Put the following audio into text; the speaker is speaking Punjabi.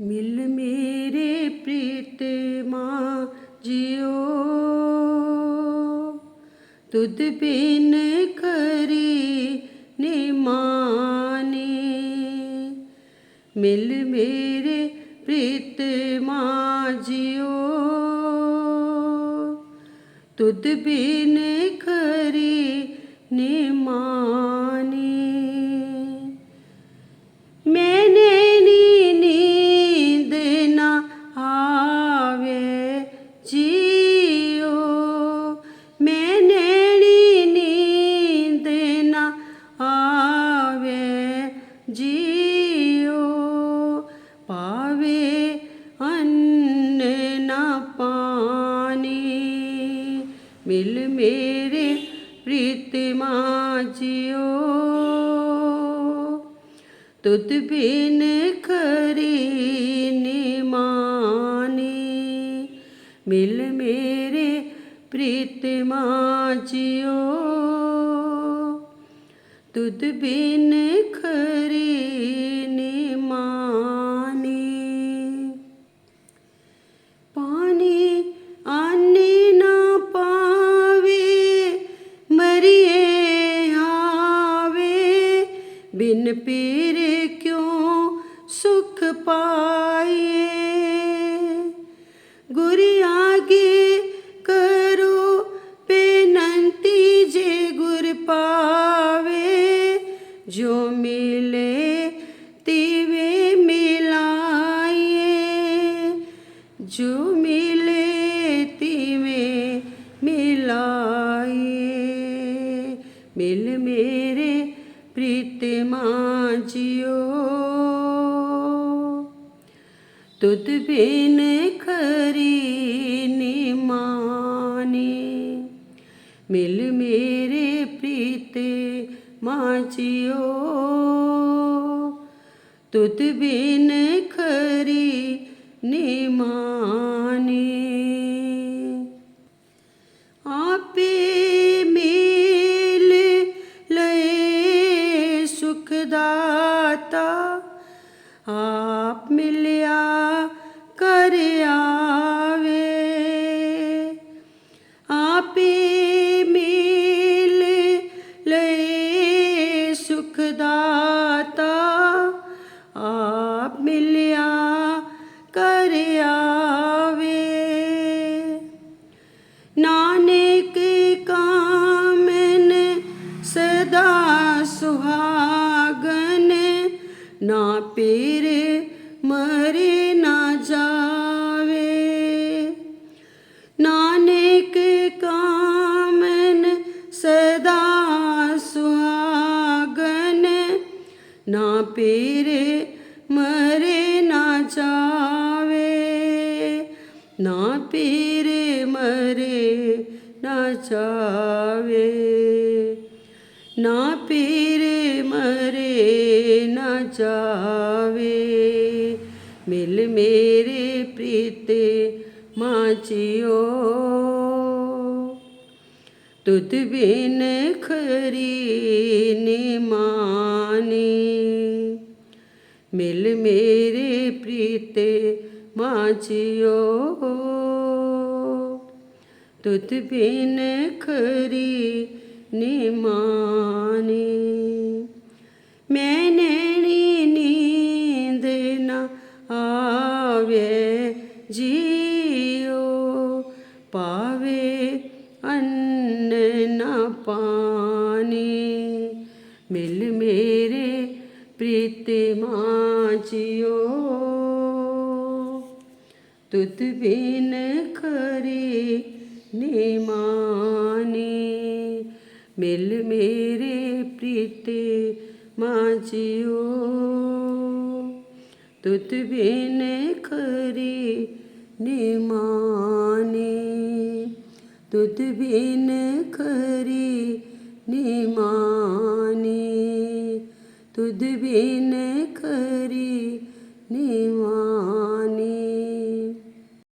ਮਿਲ ਮੇਰੇ ਪ੍ਰੀਤਮਾ ਜਿਓ। ਤੁਧ ਬਿਨ ਕਰੀ ਨਿਮਾਨੀ ਮਿਲ ਮੇਰੇ ਪ੍ਰੀਤਮਾ ਜਿਓ। ਤੁਧ ਬਿਨ ਕਰੀ ਨਿਮਾਨੀ ਮਿਲ ਮੇਰੇ ਪ੍ਰੀਤਮਾ ਜਿਓ ਤੁਧ ਬਿਨ ਖਰੀ ਨਿਮਾਨੀ ਮਿਲ ਮੇਰੇ ਪ੍ਰੀਤਮਾ ਜਿਓ ਤੁਧ ਬਿਨ ਖਰੀ ਪਾਵੇ ਜੋ ਮਿਲੇ ਤਿਵੇ ਮਿਲਾਈਏ। ਜੋ ਮਿਲੇ ਤਿਵੇਂ ਮਿਲਾਈਏ। ਮਿਲ ਮੇਰੇ ਪ੍ਰੀਤਮਾ ਜਿਓ। ਤੁਧ ਬਿਨ ਖਰੀ ਨਿਮਾਨੀ ਮਿਲ ਮੇਰੇ ਪ੍ਰੀਤੇ ਮਾਚਿਓ ਤੁਧ ਬਿਨ ਖਰੀ ਨਿਮਾਨੀ ਆਪੇ ਮੇਲ ਲਏ ਸੁਖ ਦਾਤਾ। ਆਪ ਮਿਲਿਆ ਨਾ ਪੀਰ ਮਰੇ ਨਾ ਜਾਵੇ ਨਾਨਕ ਕਾਮਨ ਸਦਾ ਸੁਹਾਗਨ ਨਾ ਪੀਰ ਮਰੇ ਨਾ ਜਾਵੇ ਨਾ ਪੀਰ ਮਰੇ ਨਾ ਜਾਵੇ ਨਾ ਪੀਰ ਮਰੇ ਨਾ ਜਾਵੇ। ਮਿਲ ਮੇਰੇ ਪ੍ਰੀਤੇ ਮਾਚਿਓ। ਤੁਧ ਬਿਨ ਖਰੀ ਨਿਮਾਨੀ ਮਿਲ ਮੇਰੇ ਪ੍ਰੀਤੇ ਮਾਚਿਓ। ਤੁਧ ਬਿਨ ਖਰੀ ਨਿਮਾਨੀ ਪਾਵੇ, ਅੰਨ ਨਾ ਪਾਣੀ। ਮਿਲ ਮੇਰੇ ਪ੍ਰੀਤਮਾ ਜਿਓ ਤੁਧ ਬਿਨ ਖਰੀ ਨਿਮਾਨੀ ਮਿਲ ਮੇਰੇ ਪ੍ਰੀਤੇ ਮਾਜਿਓ। ਤੁਧ ਬਿਨ ਖਰੀ ਨਿਮਾਨੀ ਤੁਧ ਬਿਨ ਖਰੀ ਨਿਮਾਨੀ ਤੁਧ ਬਿਨ ਖਰੀ ਨਿਮਾਨੀ